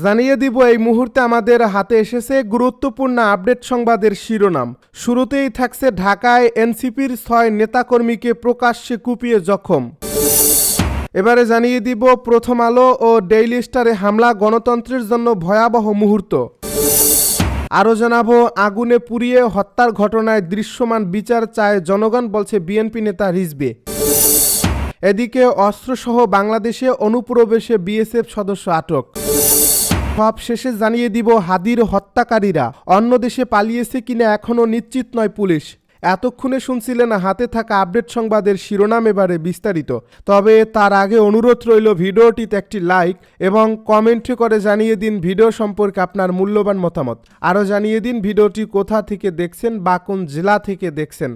জানিয়ে দিব, এই মুহূর্তে আমাদের হাতে এসেছে গুরুত্বপূর্ণ আপডেট সংবাদের শিরোনাম। শুরুতেই থাকছে ঢাকায় এনসিপির ছয় নেতাকর্মীকে প্রকাশ্যে কুপিয়ে জখম। এবারে জানিয়ে দিব, প্রথম আলো ও ডেইলি স্টারে হামলা গণতন্ত্রের জন্য ভয়াবহ মুহূর্ত। আরও জানাব, আগুনে পুড়িয়ে হত্যার ঘটনায় দৃশ্যমান বিচার চায় জনগণ, বলছে বিএনপি নেতা রিজবে। এদিকে অস্ত্রসহ বাংলাদেশে অনুপ্রবেশে বিএসএফ সদস্য আটক। সব শেষে জানিয়ে দিব হাদির হত্যাকারীরা। অন্য দেশে পালিয়েছে কিনা এখনও নিশ্চিত নয় পুলিশ। এতক্ষণে শুনছিলেন হাতে থাকা আপডেট সংবাদের শিরোনাম এবারে বিস্তারিত। তবে তার আগে অনুরোধ রইল ভিডিওটিতে একটি লাইক এবং কমেন্টে করে জানিয়ে দিন ভিডিও সম্পর্কে আপনার মূল্যবান মতামত। আরও জানিয়ে দিন ভিডিওটি কোথা থেকে দেখছেন বা কোন জেলা থেকে দেখছেন।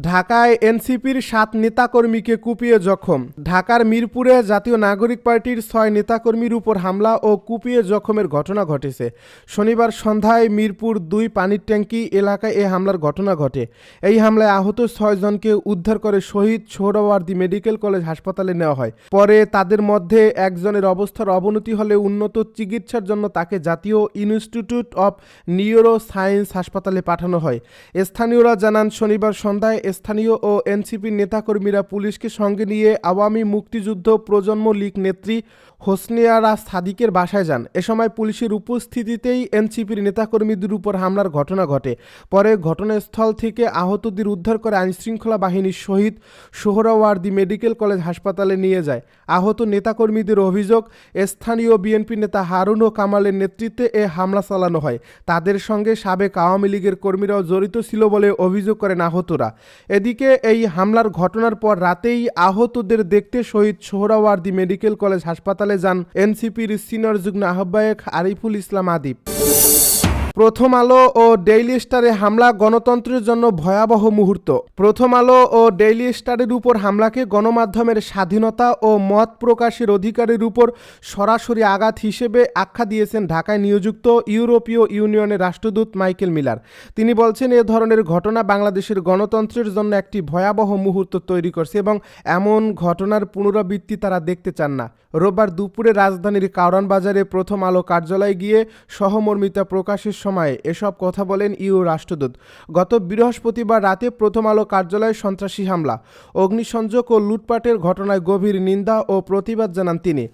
ঢাকায় এনসিপির সাত নেতাকর্মীকে কুপিয়ে জখম। ঢাকার মিরপুরে জাতীয় নাগরিক পার্টির ছয় নেতাকর্মীর উপর হামলা ও কুপিয়ে জখমের ঘটনা ঘটেছে। শনিবার সন্ধ্যায় মিরপুর দুই পানির ট্যাঙ্কি এলাকায় এ হামলার ঘটনা ঘটে। এই হামলায় আহত ছয়জনকে উদ্ধার করে শহীদ সোহরাওয়ার্দী মেডিকেল কলেজ হাসপাতালে নেওয়া হয়। পরে তাদের মধ্যে একজনের অবস্থার অবনতি হলে উন্নত চিকিৎসার জন্য তাকে জাতীয় ইনস্টিটিউট অব নিউরো সায়েন্স হাসপাতালে পাঠানো হয়। স্থানীয়রা জানান, শনিবার সন্ধ্যায় স্থানীয় ও এনসিপির নেতাকর্মীরা পুলিশকে সঙ্গে নিয়ে আওয়ামী মুক্তিযুদ্ধ প্রজন্ম লীগ নেত্রী হোসনিয়ারা সাদিকের বাসায় যান। এ সময় পুলিশের উপস্থিতিতেই এনসিপির নেতাকর্মীদের উপর হামলার ঘটনা ঘটে। পরে ঘটনাস্থল থেকে আহতদের উদ্ধার করে আইনশৃঙ্খলা বাহিনীর শহীদ সোহরাওয়ার্দি মেডিকেল কলেজ হাসপাতালে নিয়ে যায়। আহত নেতাকর্মীদের অভিযোগ, স্থানীয় বিএনপি নেতা হারুন ও কামালের নেতৃত্বে এ হামলা চালানো হয়। তাদের সঙ্গে সাবেক আওয়ামী লীগের কর্মীরাও জড়িত ছিল বলে অভিযোগ করেন আহতরা। এদিকে এই হামলার ঘটনার পর রাতেই আহতদের দেখতে শহীদ সোহরাওয়ার্দি মেডিকেল কলেজ হাসপাতালে যান এনসিপির সিনিয়র যুগ্ম আহ্বায়ক আরিফুল ইসলাম আদিব। প্রথম আলো ও ডেইলি স্টারে হামলা গণতন্ত্রের জন্য ভয়াবহ মুহূর্ত। প্রথম আলো ও ডেইলি স্টারের উপর হামলাকে গণমাধ্যমের স্বাধীনতা ও মত প্রকাশের অধিকারের উপর সরাসরি আঘাত হিসেবে আখ্যা দিয়েছেন ঢাকায় নিয়োজিত ইউরোপীয় ইউনিয়নের রাষ্ট্রদূত মাইকেল মিলার। তিনি বলছেন, এ ধরনের ঘটনা বাংলাদেশের গণতন্ত্রের জন্য একটি ভয়াবহ মুহূর্ত তৈরি করছে এবং এমন ঘটনার পুনরাবৃত্তি তারা দেখতে চান না। রোববার দুপুরে রাজধানীর কারওয়ান বাজারে প্রথম আলো কার্যালয়ে গিয়ে সহমর্মিতা প্রকাশের সময় এসব কথা বলেন ইউ রাষ্ট্রদূত। গত বৃহস্পতিবার রাতে প্রথম আলো কার্যালয়ে সন্ত্রাসী হামলা, অগ্নিসংযোগ ও লুটপাটের ঘটনায় গভীর নিন্দা ও প্রতিবাদ জানান তিনি।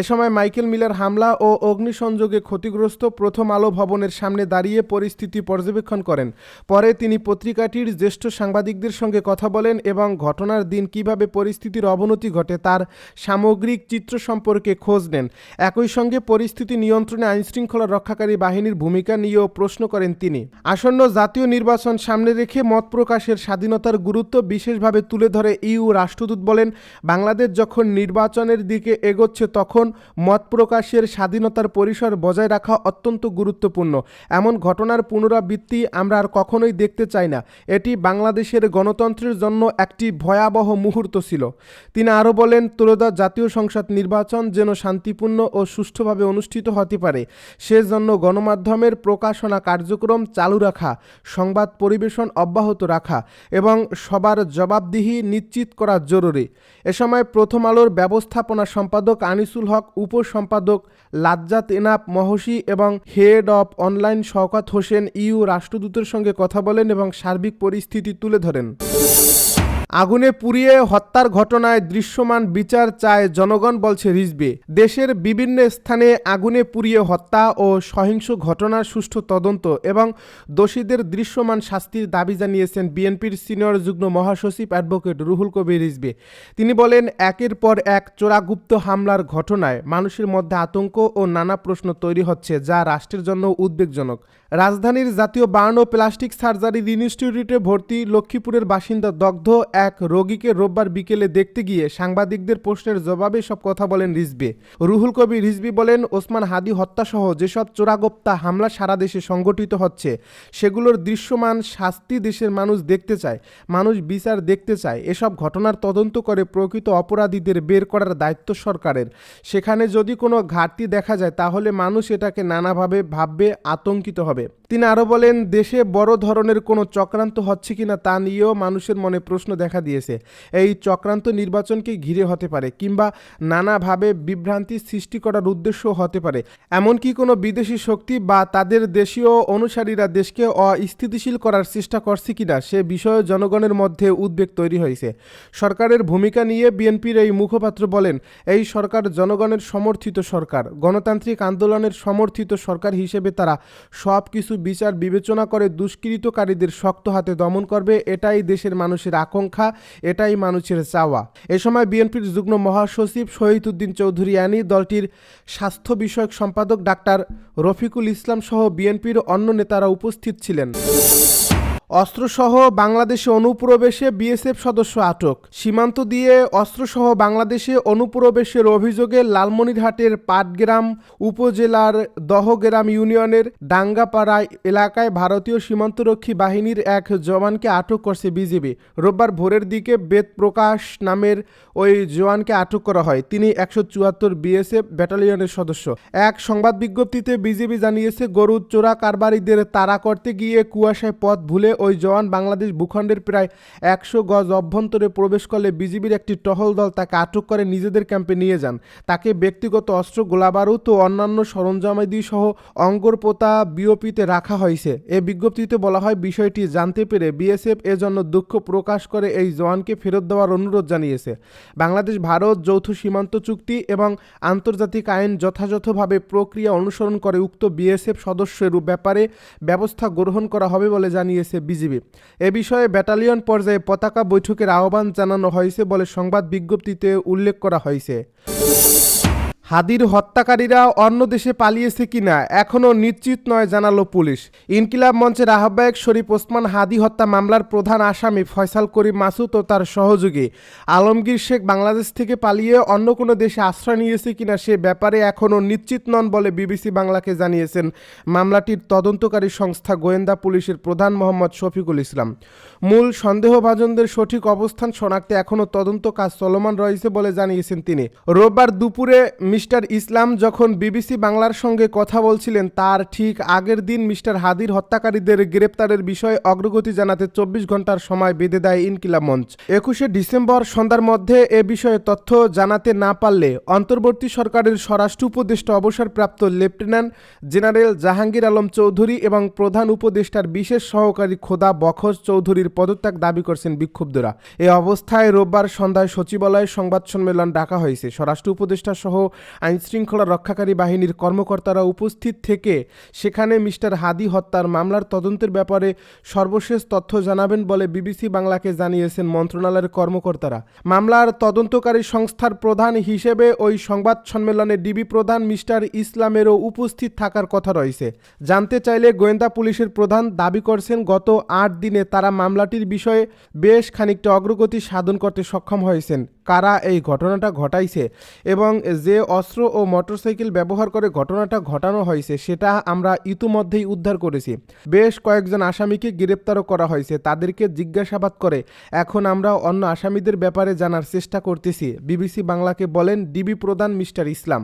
এ সময় মাইকেল মিলার হামলা ও অগ্নিসংযোগে ক্ষতিগ্রস্ত প্রথম আলো ভবনের সামনে দাঁড়িয়ে পরিস্থিতি পর্যবেক্ষণ করেন। পরে তিনি পত্রিকাটির জ্যেষ্ঠ সাংবাদিকদের সঙ্গে কথা বলেন এবং ঘটনার দিন কীভাবে পরিস্থিতির অবনতি ঘটে তার সামগ্রিক চিত্র সম্পর্কে খোঁজ নেন। একই সঙ্গে পরিস্থিতি নিয়ন্ত্রণে আইনশৃঙ্খলা রক্ষাকারী বাহিনীর ভূমিকা নিয়েও প্রশ্ন করেন তিনি। আসন্ন জাতীয় নির্বাচন সামনে রেখে মত প্রকাশের স্বাধীনতার গুরুত্ব বিশেষভাবে তুলে ধরে ইউ রাষ্ট্রদূত বলেন, বাংলাদেশ যখন নির্বাচনের দিকে এগোচ্ছে তখন মত প্রকাশের স্বাধীনতার পরিসর বজায় রাখা অত্যন্ত গুরুত্বপূর্ণ। এমন ঘটনার পুনরাবৃত্তি আমরা আর কখনোই দেখতে চাই না। এটি বাংলাদেশের গণতন্ত্রের জন্য একটি ভয়াবহ মুহূর্ত ছিল। তিনি আরও বলেন, ত্রয়োদশ জাতীয় সংসদ নির্বাচন যেন শান্তিপূর্ণ ও সুষ্ঠুভাবে অনুষ্ঠিত হতে পারে, সেজন্য গণমাধ্যমের প্রকাশনা কার্যক্রম চালু রাখা, সংবাদ পরিবেশন অব্যাহত রাখা এবং সবার জবাবদিহি নিশ্চিত করা জরুরি। এ সময় প্রথম আলোর ব্যবস্থাপনা সম্পাদক আনিসুল হক, উপসম্পাদক লাজ্জাত এনাপ মহসি এবং head of online Shawkat Hossain EU রাষ্ট্রদূতের সঙ্গে কথা বলেন এবং সার্বিক পরিস্থিতি তুলে ধরেন। আগুনে পুড়িয়ে হত্যার ঘটনায় দৃশ্যমান বিচার চায় জনগণ, বলছে রিজবে। দেশের বিভিন্ন স্থানে আগুনে পুড়িয়ে হত্যা ও সহিংস ঘটনার সুষ্ঠু তদন্ত এবং দোষীদের দৃশ্যমান শাস্তির দাবি জানিয়েছেন বিএনপির সিনিয়র যুগ্ম মহাসচিব অ্যাডভোকেট রুহুল কবির রিজবে। তিনি বলেন, একের পর এক চোরাগুপ্ত হামলার ঘটনায় মানুষের মধ্যে আতঙ্ক ও নানা প্রশ্ন তৈরি হচ্ছে, যা রাষ্ট্রের জন্য উদ্বেগজনক। রাজধানীর জাতীয় বার্ন ও প্লাস্টিক সার্জারি ইনস্টিটিউটে ভর্তি লক্ষ্মীপুরের বাসিন্দা দগ্ধ এক রোগীকে রোববার বিকেলে দেখতে গিয়ে সাংবাদিকদের প্রশ্নের জবাবে সব কথা বলেন রিজবি। রুহুল কবি রিজবি বলেন, ওসমান হাদি হত্যাসহ যেসব চোরাগোপ্তা হামলা সারা দেশে সংগঠিত হচ্ছে, সেগুলোর দৃশ্যমান শাস্তি দেশের মানুষ দেখতে চায়, মানুষ বিচার দেখতে চায়। এসব ঘটনার তদন্ত করে প্রকৃত অপরাধীদের বের করার দায়িত্ব সরকারের। সেখানে যদি কোনো ঘাটতি দেখা যায়, তাহলে মানুষ এটাকে নানাভাবে ভাববে, আতঙ্কিত হবে। তিনি আরও বলেন, দেশে বড় ধরনের কোনো চক্রান্ত হচ্ছে কিনা তা নিয়েও মানুষের মনে প্রশ্ন দেখা দিয়েছে। এই চক্রান্ত নির্বাচনকে ঘিরে হতে পারে কিংবা নানাভাবে বিভ্রান্তি সৃষ্টি করার উদ্দেশ্য হতে পারে। এমনকি কোনো বিদেশি শক্তি বা তাদের দেশীয় অনুসারীরা দেশকে অস্থিতিশীল করার চেষ্টা করছে কিনা সে বিষয়ে জনগণের মধ্যে উদ্বেগ তৈরি হয়েছে। সরকারের ভূমিকা নিয়ে বিএনপির এই মুখপাত্র বলেন, এই সরকার জনগণের সমর্থিত সরকার। গণতান্ত্রিক আন্দোলনের সমর্থিত সরকার হিসেবে তারা সব কিছু বিচার বিবেচনা করে দুষ্কৃতকারীদের শক্ত হাতে দমন করবে, এটাই দেশের মানুষের আকাঙ্ক্ষা, এটাই মানুষের চাওয়া। এ সময় বিএনপির যুগ্ম মহাসচিব শহীদ উদ্দিন চৌধুরী আনি দলটির স্বাস্থ্য বিষয়ক সম্পাদক ডাক্তার রফিকুল ইসলাম সহ বিএনপির অন্য নেতারা উপস্থিত ছিলেন। অস্ত্রসহ বাংলাদেশে অনুপ্রবেশে বিএসএফ সদস্য আটক। সীমান্ত দিয়ে অস্ত্রসহ বাংলাদেশে অনুপ্রবেশের অভিযোগে লালমনিরহাটের পাটগ্রাম উপজেলার দহগ্রাম ইউনিয়নের ডাঙ্গাপাড়া এলাকায় ভারতীয় সীমান্তরক্ষী বাহিনীর এক জওয়ানকে আটক করছে বিজিবি। রোববার ভোরের দিকে বেদ প্রকাশ নামের ওই জওয়ানকে আটক করা হয়। তিনি একশো চুয়াত্তর বিএসএফ ব্যাটালিয়নের সদস্য। এক সংবাদ বিজ্ঞপ্তিতে বিজিবি জানিয়েছে, গরু চোরা কারবারিদের তাড়া করতে গিয়ে কুয়াশায় পথ ভুলে ওই জওয়ান বাংলাদেশ ভূখণ্ডের প্রায় একশো গজ অভ্যন্তরে প্রবেশ করলে বিজিবির একটি টহল দল তাকে আটক করে নিজেদের ক্যাম্পে নিয়ে যান। তাকে ব্যক্তিগত অস্ত্র, গোলাবারুদ ও অন্যান্য সরঞ্জামাদি সহ অঙ্গর পোতা বিওপিতে রাখা হয়েছে। এ বিজ্ঞপ্তিতে বলা হয়, বিষয়টি জানতে পেরে বিএসএফ এজন্য দুঃখ প্রকাশ করে এই জওয়ানকে ফেরত দেওয়ার অনুরোধ জানিয়েছে। বাংলাদেশ, ভারত যৌথ সীমান্ত চুক্তি এবং আন্তর্জাতিক আইন যথাযথভাবে প্রক্রিয়া অনুসরণ করে উক্ত বিএসএফ সদস্যের ব্যাপারে ব্যবস্থা গ্রহণ করা হবে বলে জানিয়েছে বিজিবি। এ বিষয়ে ব্যাটালিয়ন পর্যায়ে পতাকা বৈঠকের আহ্বান জানানো হয়েছে বলে সংবাদ বিজ্ঞপ্তিতে উল্লেখ করা হয়েছে। হাদির হত্যাকারীরা অন্য দেশে পালিয়েছে কিনা এখনও নিশ্চিত নয়, জানালো পুলিশ। ইনকিলাব মঞ্চের আহ্বায়ক শরীফ ওসমান হাদি হত্যা মামলার প্রধান আসামি ফয়সাল করিম মাসুদ ও তার সহযোগী। আলমগীর শেখ বাংলাদেশ থেকে পালিয়ে অন্য কোনো দেশে আশ্রয় নিয়েছে কিনা সে ব্যাপারে এখনও নিশ্চিত নন বলে বিবিসি বাংলাকে জানিয়েছেন মামলাটির তদন্তকারী সংস্থা গোয়েন্দা পুলিশের প্রধান মোহাম্মদ শফিকুল ইসলাম। মূল সন্দেহভাজনদের সঠিক অবস্থান শনাক্তে এখনও তদন্ত কাজ চলমান রয়েছে বলে জানিয়েছেন তিনি। রোববার দুপুরে মিস্টার ইসলাম যখন বিবিসি বাংলার সঙ্গে কথা বলছিলেন, তার ঠিক আগের দিন মিস্টার হাদির হত্যাকারীদের গ্রেপ্তারের বিষয়ে অগ্রগতি জানাতে চব্বিশ ঘণ্টার সময় বেঁধে দেয় ইনকিলাব মঞ্চ। একুশে ডিসেম্বর সন্ধ্যার মধ্যে এ বিষয়ে তথ্য জানাতে না পারলে অন্তর্বর্তী সরকারের স্বরাষ্ট্র উপদেষ্টা অবসরপ্রাপ্ত লেফটেন্যান্ট জেনারেল জাহাঙ্গীর আলম চৌধুরী এবং প্রধান উপদেষ্টার বিশেষ সহকারী খোদা বখশ চৌধুরীর পদত্যাগ দাবি করছেন বিক্ষুব্ধরা। এ অবস্থায় রোববার সন্ধ্যায় সচিবালয়ে সংবাদ সম্মেলন ডাকা হয়েছে। স্বরাষ্ট্র উপদেষ্টা সহ আইনশৃঙ্খলা রক্ষাকারী বাহিনীর কর্মকর্তারা উপস্থিত থেকে সেখানে মিস্টার হাদি হত্যার মামলার তদন্তের ব্যাপারে সর্বশেষ তথ্য জানাবেন বলে বিবিসি বাংলাকে জানিয়েছেন মন্ত্রণালয়ের কর্মকর্তারা। মামলার তদন্তকারী সংস্থার প্রধান হিসেবে ওই সংবাদ সম্মেলনে ডিবি প্রধান মিস্টার ইসলামেরও উপস্থিত থাকার কথা রয়েছে। জানতে চাইলে গোয়েন্দা পুলিশের প্রধান দাবি করছেন, গত আট দিনে তারা মামলাটির বিষয়ে বেশ খানিকটা অগ্রগতি সাধন করতে সক্ষম হয়েছেন। কারা এই ঘটনাটা ঘটাইছে এবং যে অস্ত্র ও মোটরসাইকেল ব্যবহার করে ঘটনাটা ঘটানো হয়েছে, সেটা আমরা ইতিমধ্যেই উদ্ধার করেছি। বেশ কয়েকজন আসামিকে গ্রেপ্তারও করা হয়েছে। তাদেরকে জিজ্ঞাসাবাদ করে এখন আমরা অন্য আসামিদের ব্যাপারে জানার চেষ্টা করতেছি। বিবিসি বাংলাকে বলেন ডিবি প্রধান মিস্টার ইসলাম।